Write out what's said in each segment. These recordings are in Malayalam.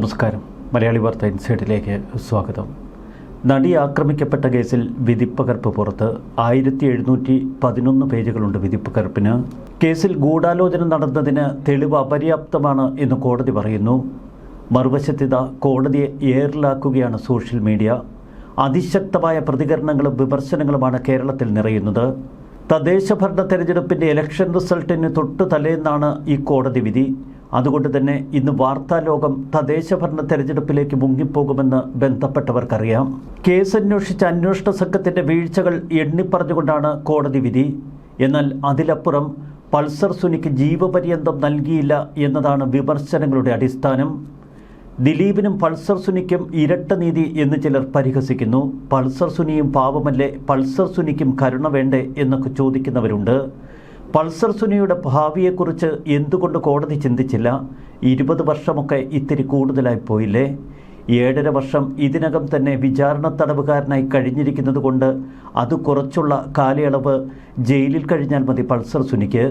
നമസ്കാരം. മലയാളി വാർത്ത ഇൻസൈഡിലേക്ക് സ്വാഗതം. നടി ആക്രമിക്കപ്പെട്ട കേസിൽ വിധിപ്പകർപ്പ് പുറത്ത് ആയിരത്തി എഴുന്നൂറ്റി പതിനൊന്ന് പേജുകളുണ്ട് വിധിപ്പകർപ്പിന്. കേസിൽ ഗൂഢാലോചന നടന്നതിന് തെളിവ് അപര്യാപ്തമാണ് എന്ന് കോടതി പറയുന്നു. മറുവശത്തിത കോടതിയെ ഏറിലാക്കുകയാണ് സോഷ്യൽ മീഡിയ. അതിശക്തമായ പ്രതികരണങ്ങളും വിമർശനങ്ങളുമാണ് കേരളത്തിൽ നിറയുന്നത്. തദ്ദേശ ഭരണ തെരഞ്ഞെടുപ്പിന്റെ ഇലക്ഷൻ റിസൾട്ടിന് തൊട്ടു തലേന്നാണ് ഈ കോടതി വിധി. അതുകൊണ്ട് തന്നെ ഇന്ന് വാർത്താ ലോകം തദ്ദേശ ഭരണ തെരഞ്ഞെടുപ്പിലേക്ക് മുങ്ങിപ്പോകുമെന്ന് ബന്ധപ്പെട്ടവർക്കറിയാം. കേസ് അന്വേഷിച്ച അന്വേഷണ സംഘത്തിന്റെ വീഴ്ചകൾ എണ്ണിപ്പറഞ്ഞുകൊണ്ടാണ് കോടതി വിധി. എന്നാൽ അതിലപ്പുറം പൾസർ സുനിക്ക് ജീവപര്യന്തം നൽകിയില്ല എന്നതാണ് വിമർശനങ്ങളുടെ അടിസ്ഥാനം. ദിലീപിനും പൾസർ സുനിക്കും ഇരട്ട നീതി എന്ന് ചിലർ പരിഹസിക്കുന്നു. പൾസർ സുനിയും പാവമല്ലേ? പൾസർ സുനിക്കും കരുണ വേണ്ടേ എന്നൊക്കെ ചോദിക്കുന്നവരുണ്ട്. പൾസർ സുനിയുടെ ഭാവിയെക്കുറിച്ച് എന്തുകൊണ്ട് കോടതി ചിന്തിച്ചില്ല? ഇരുപത് വർഷമൊക്കെ ഇത്തിരി കൂടുതലായി പോയില്ലേ? ഏഴര വർഷം ഇതിനകം തന്നെ വിചാരണ തടവുകാരനായി കഴിഞ്ഞിരിക്കുന്നത് കൊണ്ട് അത് കുറച്ചുള്ള കാലയളവ് ജയിലിൽ കഴിഞ്ഞാൽ മതി പൾസർ സുനിക്ക്.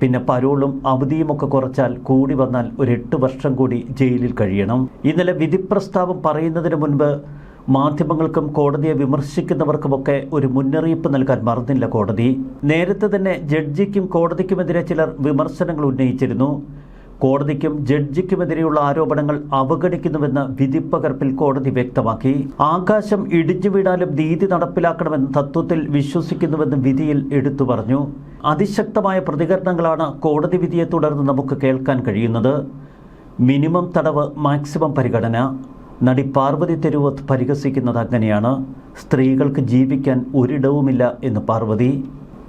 പിന്നെ പരോളും അവധിയുമൊക്കെ കുറച്ചാൽ കൂടി വന്നാൽ ഒരു എട്ട് വർഷം കൂടി ജയിലിൽ കഴിയണം. ഇന്നലെ വിധിപ്രസ്താവം പറയുന്നതിന് മുൻപ് മാധ്യമങ്ങൾക്കും കോടതിയെ വിമർശിക്കുന്നവർക്കുമൊക്കെ ഒരു മുന്നറിയിപ്പ് നൽകാൻ മറന്നില്ല കോടതി. നേരത്തെ തന്നെ ജഡ്ജിക്കും കോടതിക്കുമെതിരെ ചിലർ വിമർശനങ്ങൾ ഉന്നയിച്ചിരുന്നു. കോടതിക്കും ജഡ്ജിക്കുമെതിരെയുള്ള ആരോപണങ്ങൾ അവഗണിക്കുന്നുവെന്ന് വിധിപ്പകർപ്പിൽ കോടതി വ്യക്തമാക്കി. ആകാശം ഇടിഞ്ഞു നീതി നടപ്പിലാക്കണമെന്ന തത്വത്തിൽ വിശ്വസിക്കുന്നുവെന്ന് വിധിയിൽ എടുത്തു പറഞ്ഞു. അതിശക്തമായ പ്രതികരണങ്ങളാണ് കോടതി വിധിയെ തുടർന്ന് നമുക്ക് കേൾക്കാൻ കഴിയുന്നത്. മിനിമം തടവ് മാക്സിമം പരിഗണന. നടി പാർവതി തെരുവത്ത് പരിഹസിക്കുന്നത് അങ്ങനെയാണ്. സ്ത്രീകൾക്ക് ജീവിക്കാൻ ഒരിടവുമില്ല എന്ന് പാർവതി.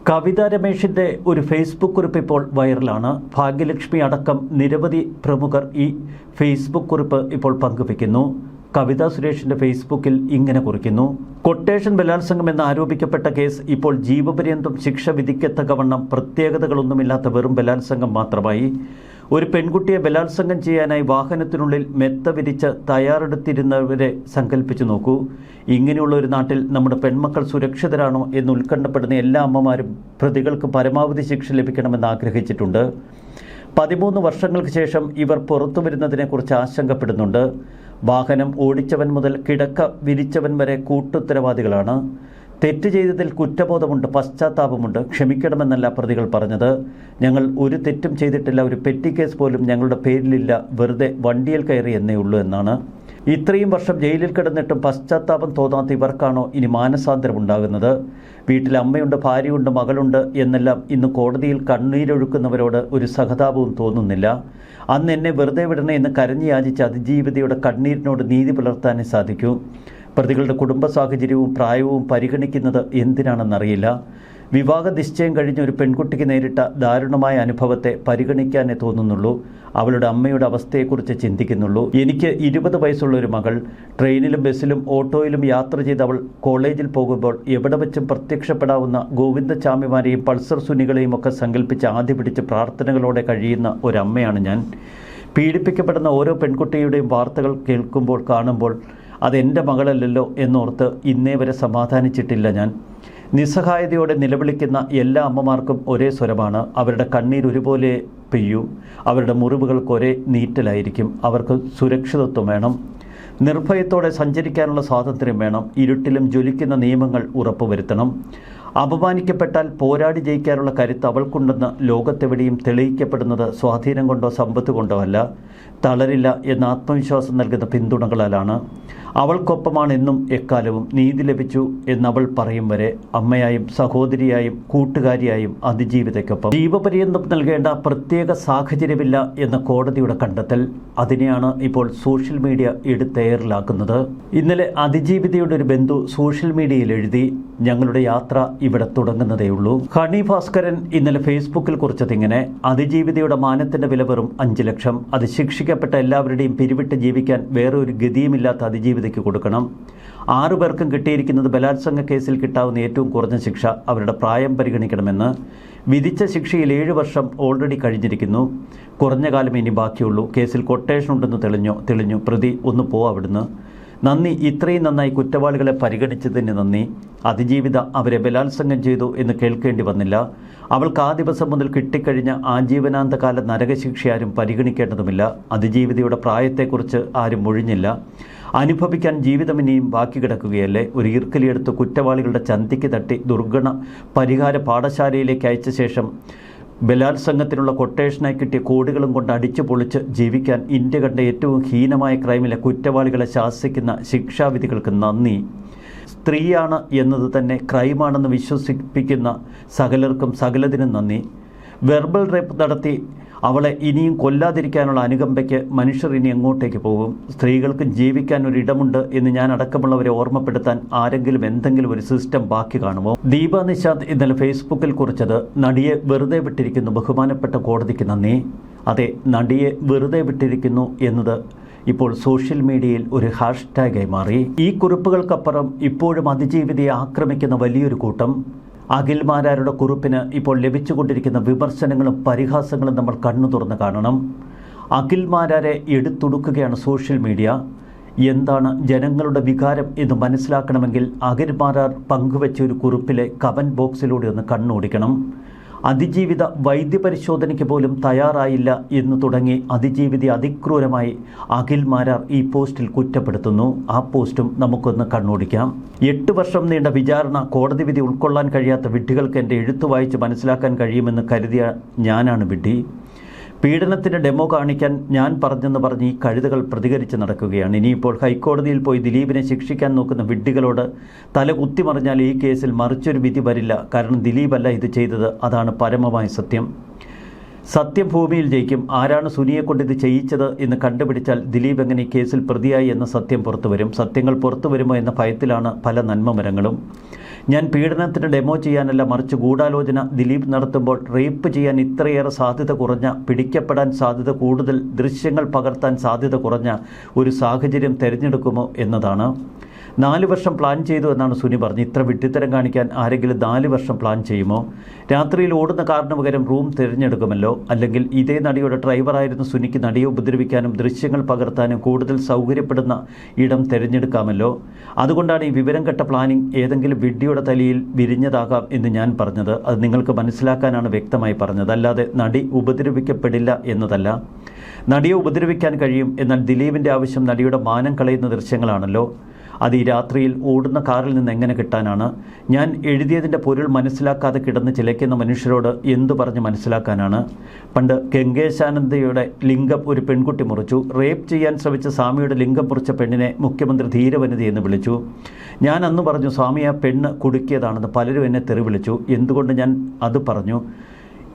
കവിത രമേഷിന്റെ ഒരു ഫേസ്ബുക്ക് കുറിപ്പ് ഇപ്പോൾ വൈറലാണ്. ഭാഗ്യലക്ഷ്മി അടക്കം നിരവധി പ്രമുഖർ ഈ ഫേസ്ബുക്ക് കുറിപ്പ് ഇപ്പോൾ പങ്കുവയ്ക്കുന്നു. കവിത സുരേഷിന്റെ ഫേസ്ബുക്കിൽ ഇങ്ങനെ കുറിക്കുന്നു. കൊട്ടേഷൻ ബലാത്സംഗം എന്ന് ആരോപിക്കപ്പെട്ട കേസ് ഇപ്പോൾ ജീവപര്യന്തം ശിക്ഷ വിധിക്കത്തക്കവണ്ണം പ്രത്യേകതകളൊന്നുമില്ലാത്ത വെറും ബലാത്സംഗം മാത്രമായി. ഒരു പെൺകുട്ടിയെ ബലാത്സംഗം ചെയ്യാനായി വാഹനത്തിനുള്ളിൽ മെത്ത വിരിച്ച് തയ്യാറെടുത്തിരുന്നവരെ സങ്കല്പിച്ചു നോക്കൂ. ഇങ്ങനെയുള്ള ഒരു നാട്ടിൽ നമ്മുടെ പെൺമക്കൾ സുരക്ഷിതരാണോ എന്ന് ഉത്കണ്ഠപ്പെടുന്ന എല്ലാ അമ്മമാരും പ്രതികൾക്ക് പരമാവധി ശിക്ഷ ലഭിക്കണമെന്ന് ആഗ്രഹിച്ചിട്ടുണ്ട്. പതിമൂന്ന് വർഷങ്ങൾക്ക് ശേഷം ഇവർ പുറത്തു വരുന്നതിനെക്കുറിച്ച് ആശങ്കപ്പെടുന്നുണ്ട്. വാഹനം ഓടിച്ചവൻ മുതൽ കിടക്ക വിരിച്ചവൻ വരെ കൂട്ടുത്തരവാദികളാണ്. തെറ്റ് ചെയ്തതിൽ കുറ്റബോധമുണ്ട് പശ്ചാത്താപമുണ്ട്. ക്ഷമിക്കണമെന്നല്ല പ്രതികൾ പറഞ്ഞത്. ഞങ്ങൾ ഒരു തെറ്റും ചെയ്തിട്ടില്ല ഒരു പെറ്റി കേസ് പോലും ഞങ്ങളുടെ പേരിലില്ല. വെറുതെ വണ്ടിയിൽ കയറി എന്നേ ഉള്ളൂ എന്നാണ്. ഇത്രയും വർഷം ജയിലിൽ കിടന്നിട്ടും പശ്ചാത്താപം തോന്നാത്ത ഇവർക്കാണോ ഇനി മാനസാന്തരം ഉണ്ടാകുന്നത് വീട്ടിൽ അമ്മയുണ്ട് ഭാര്യയുണ്ട് മകളുണ്ട് എന്നെല്ലാം ഇന്ന് കോടതിയിൽ കണ്ണീരൊഴുക്കുന്നവരോട് ഒരു സഹതാപവും തോന്നുന്നില്ല. അന്ന് എന്നെ വെറുതെ വിടണേ എന്ന് കരഞ്ഞു യാചിച്ച അതിജീവിതയുടെ കണ്ണീരിനോട് നീതി പുലർത്താനേ സാധിക്കൂ. പ്രതികളുടെ കുടുംബ സാഹചര്യവും പ്രായവും പരിഗണിക്കുന്നത് എന്തിനാണെന്നറിയില്ല. വിവാഹ നിശ്ചയം കഴിഞ്ഞ ഒരു പെൺകുട്ടിക്ക് നേരിട്ട ദാരുണമായ അനുഭവത്തെ പരിഗണിക്കാനേ തോന്നുന്നുള്ളൂ. അവളുടെ അമ്മയുടെ അവസ്ഥയെക്കുറിച്ച് ചിന്തിക്കുന്നുള്ളൂ. എനിക്ക് ഇരുപത് വയസ്സുള്ള ഒരു മകൾ ട്രെയിനിലും ബസ്സിലും ഓട്ടോയിലും യാത്ര ചെയ്ത് അവൾ കോളേജിൽ പോകുമ്പോൾ എവിടെ വെച്ചും പ്രത്യക്ഷപ്പെടാവുന്ന ഗോവിന്ദചാമിമാരെയും പൾസർ സുനികളെയും ഒക്കെ സങ്കല്പിച്ച് ആദ്യ പിടിച്ച് പ്രാർത്ഥനകളോടെ കഴിയുന്ന ഒരമ്മയാണ് ഞാൻ. പീഡിപ്പിക്കപ്പെടുന്ന ഓരോ പെൺകുട്ടിയുടെയും വാർത്തകൾ കേൾക്കുമ്പോൾ കാണുമ്പോൾ അതെന്റെ മകളല്ലല്ലോ എന്നോർത്ത് ഇന്നേ വരെ സമാധാനിച്ചിട്ടില്ല ഞാൻ. നിസ്സഹായതയോടെ നിലവിളിക്കുന്ന എല്ലാ അമ്മമാർക്കും ഒരേ സ്വരമാണ്. അവരുടെ കണ്ണീർ ഒരുപോലെ പെയ്യൂ. അവരുടെ മുറിവുകൾക്ക് ഒരേ നീറ്റലായിരിക്കും. അവർക്ക് സുരക്ഷിതത്വം വേണം. നിർഭയത്തോടെ സഞ്ചരിക്കാനുള്ള സ്വാതന്ത്ര്യം വേണം. ഇരുട്ടിലും ജ്വലിക്കുന്ന നിയമങ്ങൾ ഉറപ്പുവരുത്തണം. അപമാനിക്കപ്പെട്ടാൽ പോരാടി ജയിക്കാനുള്ള കരുത്ത് അവൾക്കുണ്ടെന്ന് ലോകത്തെവിടെയും തെളിയിക്കപ്പെടുന്നത് സ്വാധീനം കൊണ്ടോ സമ്പത്ത് കൊണ്ടോ അല്ല. തളരില്ല എന്ന ആത്മവിശ്വാസം നൽകുന്ന പിന്തുണകളാലാണ്. അവൾക്കൊപ്പമാണ് എന്നും എക്കാലവും നീതി ലഭിച്ചു എന്നവൾ പറയും വരെ അമ്മയായും സഹോദരിയായും കൂട്ടുകാരിയായും അതിജീവിതയ്ക്കൊപ്പം ജീവപര്യന്തം നൽകേണ്ട പ്രത്യേക സാഹചര്യമില്ല എന്ന കോടതിയുടെ കണ്ടെത്തൽ അതിനെയാണ് ഇപ്പോൾ സോഷ്യൽ മീഡിയ എടുത്തേറിലാക്കുന്നത് ഇന്നലെ അതിജീവിതയുടെ ഒരു ബന്ധു സോഷ്യൽ മീഡിയയിൽ എഴുതി ഞങ്ങളുടെ യാത്ര ഇവിടെ തുടങ്ങുന്നതേയുള്ളൂ. ഹണി ഭാസ്കരൻ ഇന്നലെ ഫേസ്ബുക്കിൽ കുറിച്ചതിങ്ങനെ അതിജീവിതയുടെ മാനത്തിന്റെ വില വെറും അഞ്ച് ലക്ഷം. അത് ശിക്ഷിക്കപ്പെട്ട എല്ലാവരുടെയും പിരിവിട്ട് ജീവിക്കാൻ വേറെ ഒരു ഗതിയുമില്ലാത്ത അതിജീവിതയ്ക്ക് കൊടുക്കണം. ആറു പേർക്കും കിട്ടിയിരിക്കുന്നത് ബലാത്സംഗ കേസിൽ കിട്ടാവുന്ന ഏറ്റവും കുറഞ്ഞ ശിക്ഷ അവരുടെ പ്രായം പരിഗണിക്കണമെന്ന്. വിധിച്ച ശിക്ഷയിൽ ഏഴ് വർഷം ഓൾറെഡി കഴിഞ്ഞിരിക്കുന്നു. കുറഞ്ഞ കാലം ഇനി ബാക്കിയുള്ളൂ. കേസിൽ കൊട്ടേഷൻ ഉണ്ടെന്ന് തെളിഞ്ഞു തെളിഞ്ഞു. പ്രതി ഒന്ന് പോ അവിടുന്ന്. നന്ദി. ഇത്രയും നന്നായി കുറ്റവാളികളെ പരിഗണിച്ചതിന് നന്ദി. അതിജീവിത അവരെ ബലാത്സംഗം ചെയ്തു എന്ന് കേൾക്കേണ്ടി വന്നില്ല. അവൾക്ക് ആ ദിവസം മുതൽ കിട്ടിക്കഴിഞ്ഞ ആജീവനാന്തകാല നരകശിക്ഷ ആരും പരിഗണിക്കേണ്ടതുമില്ല. അതിജീവിതയുടെ പ്രായത്തെക്കുറിച്ച് ആരും ഒഴിഞ്ഞില്ല അനുഭവിക്കാൻ ജീവിതം ഇനിയും ബാക്കി കിടക്കുകയല്ലേ? ഒരു ഈർക്കലിയെടുത്ത് കുറ്റവാളികളുടെ ചന്തിക്ക് തട്ടി ദുർഗണ പരിഹാര പാഠശാലയിലേക്ക് അയച്ച ശേഷം ബലാത്സംഗത്തിനുള്ള കൊട്ടേഷനായി കിട്ടിയ കോടികളും കൊണ്ട് അടിച്ചു പൊളിച്ച് ജീവിക്കാൻ ഇന്ത്യ കണ്ട ഏറ്റവും ഹീനമായ ക്രൈമിലെ കുറ്റവാളികളെ ശാസിക്കുന്ന ശിക്ഷാവിധികൾക്ക് നന്ദി. സ്ത്രീയാണ് എന്നത് തന്നെ ക്രൈമാണെന്ന് വിശ്വസിപ്പിക്കുന്ന സകലർക്കും സകലതിനും നന്ദി. വെർബൽ റേപ്പ് നടത്തി അവളെ ഇനിയും കൊല്ലാതിരിക്കാനുള്ള അനുകമ്പയ്ക്ക് മനുഷ്യർ ഇനി എങ്ങോട്ടേക്ക് പോകും? സ്ത്രീകൾക്ക് ജീവിക്കാൻ ഒരു ഇടമുണ്ട് എന്ന് ഞാൻ അടക്കമുള്ളവരെ ഓർമ്മപ്പെടുത്താൻ ആരെങ്കിലും എന്തെങ്കിലും ഒരു സിസ്റ്റം ബാക്കി കാണുമോ? ദീപ നിഷാദ് ഇന്നലെ ഫേസ്ബുക്കിൽ കുറിച്ചത് നടിയെ വെറുതെ വിട്ടിരിക്കുന്നു ബഹുമാനപ്പെട്ട കോടതിക്ക് നന്ദി. അതെ നടിയെ വെറുതെ വിട്ടിരിക്കുന്നു എന്നത് ഇപ്പോൾ സോഷ്യൽ മീഡിയയിൽ ഒരു ഹാഷ്ടാഗായി മാറി. ഈ കുറിപ്പുകൾക്കപ്പുറം ഇപ്പോഴും അതിജീവിതയെ ആക്രമിക്കുന്ന വലിയൊരു കൂട്ടം അഖിൽമാരാരുടെ കുറിപ്പിന് ഇപ്പോൾ ലഭിച്ചുകൊണ്ടിരിക്കുന്ന വിമർശനങ്ങളും പരിഹാസങ്ങളും നമ്മൾ കണ്ണു തുറന്ന് കാണണം. അഖിൽമാരാരെ എടുത്തുടുക്കുകയാണ് സോഷ്യൽ മീഡിയ. എന്താണ് ജനങ്ങളുടെ വികാരം എന്ന് മനസ്സിലാക്കണമെങ്കിൽ അഖിൽമാരാർ പങ്കുവെച്ച ഒരു കുറിപ്പിലെ കമന്റ് ബോക്സിലൂടെ ഒന്ന് കണ്ണോടിക്കണം. അതിജീവിത വൈദ്യപരിശോധനയ്ക്ക് പോലും തയ്യാറായില്ല എന്ന് തുടങ്ങി അതിജീവിത അതിക്രൂരമായി അഖിൽ മാരാർ ഈ പോസ്റ്റിൽ കുറ്റപ്പെടുത്തുന്നു. ആ പോസ്റ്റും നമുക്കൊന്ന് കണ്ണോടിക്കാം. എട്ട് വർഷം നീണ്ട വിചാരണ കോടതി വിധി ഉൾക്കൊള്ളാൻ കഴിയാത്ത വിഡ്ഢികൾക്ക് എന്റെ എഴുത്തു വായിച്ച് മനസ്സിലാക്കാൻ കഴിയുമെന്ന് കരുതിയ ഞാനാണ് വിഡ്ഢി. പീഡനത്തിന് ഡെമോ കാണിക്കാൻ ഞാൻ പറഞ്ഞെന്ന് പറഞ്ഞ് ഈ കഴുതകൾ പ്രതികരിച്ച് നടക്കുകയാണ്. ഇനിയിപ്പോൾ ഹൈക്കോടതിയിൽ പോയി ദിലീപിനെ ശിക്ഷിക്കാൻ നോക്കുന്ന വിഡ്ഢികളോട് തല കുത്തിമറിഞ്ഞാൽ ഈ കേസിൽ മറിച്ചൊരു വിധി വരില്ല. കാരണം ദിലീപല്ല ഇത് ചെയ്തത്. അതാണ് പരമമായ സത്യം. സത്യം ഭൂമിയിൽ ജയിക്കും. ആരാണ് സുനിയെ കൊണ്ട് ഇത് ചെയ്യിച്ചത് എന്ന് കണ്ടുപിടിച്ചാൽ ദിലീപ് എങ്ങനെ കേസിൽ പ്രതിയായി എന്ന സത്യം പുറത്തു വരും സത്യങ്ങൾ പുറത്തു വരുമോ എന്ന ഭയത്തിലാണ് പല നന്മമരങ്ങളും. ഞാൻ പീഡനത്തിന് ഡെമോ ചെയ്യാനല്ല മറിച്ച് ഗൂഢാലോചന ദിലീപ് നടത്തുമ്പോൾ റേപ്പ് ചെയ്യാൻ ഇത്രയേറെ സാധ്യത കുറഞ്ഞ പിടിക്കപ്പെടാൻ സാധ്യത കൂടുതൽ ദൃശ്യങ്ങൾ പകർത്താൻ സാധ്യത കുറഞ്ഞ ഒരു സാഹചര്യം തിരഞ്ഞെടുക്കുമോ എന്നതാണ്. നാല് വർഷം പ്ലാൻ ചെയ്തു എന്നാണ് സുനി പറഞ്ഞത്. ഇത്ര വിട്ടിത്തരം കാണിക്കാൻ ആരെങ്കിലും നാല് വർഷം പ്ലാൻ ചെയ്യുമോ? രാത്രിയിൽ ഓടുന്ന കാറിന് പകരം റൂം തിരഞ്ഞെടുക്കുമല്ലോ? അല്ലെങ്കിൽ ഇതേ നടിയുടെ ഡ്രൈവറായിരുന്ന സുനിക്ക് നടിയെ ഉപദ്രവിക്കാനും ദൃശ്യങ്ങൾ പകർത്താനും കൂടുതൽ സൗകര്യപ്പെടുന്ന ഇടം തിരഞ്ഞെടുക്കാമല്ലോ? അതുകൊണ്ടാണ് ഈ വിവരം കെട്ട പ്ലാനിംഗ് ഏതെങ്കിലും വിഡ്ഢിയുടെ തലയിൽ വിരിഞ്ഞതാകാം എന്ന് ഞാൻ പറഞ്ഞത്. അത് നിങ്ങൾക്ക് മനസ്സിലാക്കാനാണ് വ്യക്തമായി പറഞ്ഞത്. അല്ലാതെ നടി ഉപദ്രവിക്കപ്പെടില്ല എന്നതല്ല. നടിയെ ഉപദ്രവിക്കാൻ കഴിയും എന്നാൽ ദിലീപിന്റെ ആവശ്യം നടിയുടെ മാനം കളയുന്ന ദൃശ്യങ്ങളാണല്ലോ. അത് ഈ രാത്രിയിൽ ഓടുന്ന കാറിൽ നിന്ന് എങ്ങനെ കിട്ടാനാണ്? ഞാൻ എഴുതിയതിന്റെ പൊരുൾ മനസ്സിലാക്കാതെ കിടന്ന് ചിലയ്ക്കുന്ന മനുഷ്യരോട് എന്തു പറഞ്ഞ് മനസ്സിലാക്കാനാണ്? പണ്ട് ഗംഗേശാനന്ദയുടെ ലിംഗം ഒരു പെൺകുട്ടി മുറിച്ചു. റേപ്പ് ചെയ്യാൻ ശ്രമിച്ച സ്വാമിയുടെ ലിംഗം മുറിച്ച പെണ്ണിനെ മുഖ്യമന്ത്രി ധീരവനിത എന്ന് വിളിച്ചു. ഞാൻ അന്ന് പറഞ്ഞു സ്വാമി ആ പെണ്ണ് കുടുക്കിയതാണെന്ന് പലരും എന്നെ തെറി വിളിച്ചു. എന്തുകൊണ്ട് ഞാൻ അത് പറഞ്ഞു?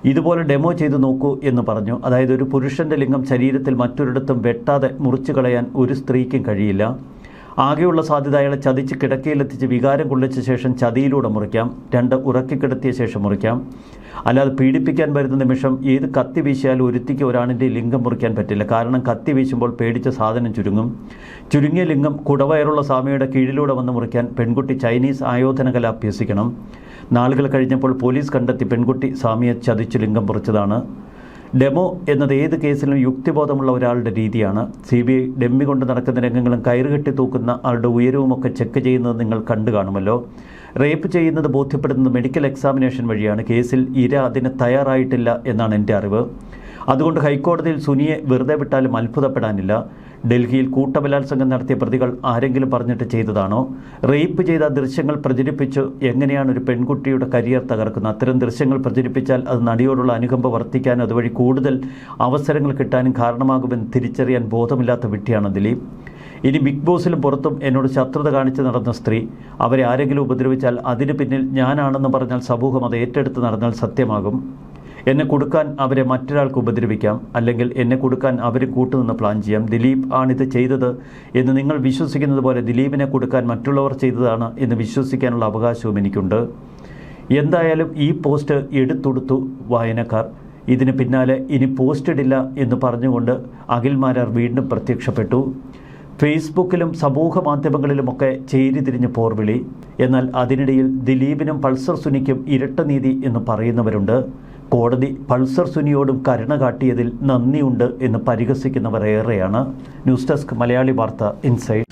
ഇതുപോലെ ഡെമോ ചെയ്തു നോക്കൂ എന്ന് പറഞ്ഞു. അതായത് ഒരു പുരുഷന്റെ ലിംഗം ശരീരത്തിൽ മറ്റൊരിടത്തും വെട്ടാതെ മുറിച്ചു കളയാൻ ഒരു സ്ത്രീക്കും കഴിയില്ല. ആകെയുള്ള സാധ്യത അയാളെ ചതിച്ച് കിടക്കയിലെത്തിച്ച് വികാരം കൊള്ളിച്ച ശേഷം ചതിയിലൂടെ മുറിക്കാം. രണ്ട് ഉറക്കിക്കിടത്തിയ ശേഷം മുറിക്കാം. അല്ലാതെ പീഡിപ്പിക്കാൻ വരുന്ന നിമിഷം ഏത് കത്തി വീശിയാലും ഒരുത്തിക്ക് ഒരാണിന്റെ ലിംഗം മുറിക്കാൻ പറ്റില്ല. കാരണം കത്തി വീശുമ്പോൾ പേടിച്ച സാധനം ചുരുങ്ങും. ചുരുങ്ങിയ ലിംഗം കുടവയറുള്ള സ്വാമിയുടെ കീഴിലൂടെ വന്ന് മുറിക്കാൻ പെൺകുട്ടി ചൈനീസ് ആയോധനകല അഭ്യസിക്കണം. നാളുകൾ കഴിഞ്ഞപ്പോൾ പോലീസ് കണ്ടെത്തി പെൺകുട്ടി സ്വാമിയെ ചതിച്ചു ലിംഗം മുറിച്ചതാണ്. ഡെമോ എന്നത് ഏത് കേസിലും യുക്തിബോധമുള്ള ഒരാളുടെ രീതിയാണ്. സി ബി ഐ ഡെമ്മി കൊണ്ട് നടക്കുന്ന രംഗങ്ങളും കയറുകെട്ടി തൂക്കുന്ന ആളുടെ ഉയരവുമൊക്കെ ചെക്ക് ചെയ്യുന്നത് നിങ്ങൾ കണ്ടു കാണുമല്ലോ. റേപ്പ് ചെയ്യുന്നത് ബോധ്യപ്പെടുന്നത് മെഡിക്കൽ എക്സാമിനേഷൻ വഴിയാണ്. കേസിൽ ഇര അതിന് തയ്യാറായിട്ടില്ല എന്നാണ് എന്റെ അറിവ്. അതുകൊണ്ട് ഹൈക്കോടതിയിൽ സുനിയെ വെറുതെ വിട്ടാലും അത്ഭുതപ്പെടാനില്ല. ഡൽഹിയിൽ കൂട്ടബലാത്സംഗം നടത്തിയ പ്രതികൾ ആരെങ്കിലും പറഞ്ഞിട്ട് ചെയ്തതാണോ? റേപ്പ് ചെയ്ത ദൃശ്യങ്ങൾ പ്രചരിപ്പിച്ച്. എങ്ങനെയാണ് ഒരു പെൺകുട്ടിയുടെ കരിയർ തകർക്കുന്നത്? അത്തരം ദൃശ്യങ്ങൾ പ്രചരിപ്പിച്ചാൽ അത് നടിയോടുള്ള അനുകമ്പ വർദ്ധിക്കാൻ അതുവഴി കൂടുതൽ അവസരങ്ങൾ കിട്ടാനും കാരണമാകുമെന്ന് തിരിച്ചറിയാൻ ബോധമില്ലാത്ത വിട്ടിയാണ് ദിലീപ്. ഇനി ബിഗ് ബോസിലും പുറത്തും എന്നോട് ശത്രുത കാണിച്ച് നടന്ന സ്ത്രീ അവരെ ആരെങ്കിലും ഉപദ്രവിച്ചാൽ അതിന് പിന്നിൽ ഞാനാണെന്ന് പറഞ്ഞാൽ സമൂഹം അത് ഏറ്റെടുത്ത് നടന്നാൽ സത്യമാകും. എന്നെ കൊടുക്കാൻ അവരെ മറ്റൊരാൾക്ക് ഉപദ്രവിക്കാം അല്ലെങ്കിൽ എന്നെ കൊടുക്കാൻ അവർ കൂട്ടുനിന്ന് പ്ലാൻ ചെയ്യാം. ദിലീപ് ആണിത് ചെയ്തത് എന്ന് നിങ്ങൾ വിശ്വസിക്കുന്നത് പോലെ ദിലീപിനെ കൊടുക്കാൻ മറ്റുള്ളവർ ചെയ്തതാണ് എന്ന് വിശ്വസിക്കാനുള്ള അവകാശവും എനിക്കുണ്ട്. എന്തായാലും ഈ പോസ്റ്റ് എടുത്തൊടുത്തു വായനക്കാർ. ഇതിന് പിന്നാലെ ഇനി പോസ്റ്റ് ഇടില്ല എന്ന് പറഞ്ഞുകൊണ്ട് അഖിൽമാരാർ വീണ്ടും പ്രത്യക്ഷപ്പെട്ടു. ഫേസ്ബുക്കിലും സമൂഹ മാധ്യമങ്ങളിലുമൊക്കെ ചേരിതിരിഞ്ഞ് പോർവിളി. എന്നാൽ അതിനിടയിൽ ദിലീപിനും പൾസർ സുനിക്കും ഇരട്ട നീതി എന്ന് പറയുന്നവരുണ്ട്. കോടതി പൾസർ സുനിയോടും കരുണ കാട്ടിയതിൽ നന്ദിയുണ്ട് എന്ന് പരിഹസിക്കുന്നവർ ഏറെയാണ്. ന്യൂസ് ഡെസ്ക് മലയാളി വാർത്ത ഇൻസൈഡ്.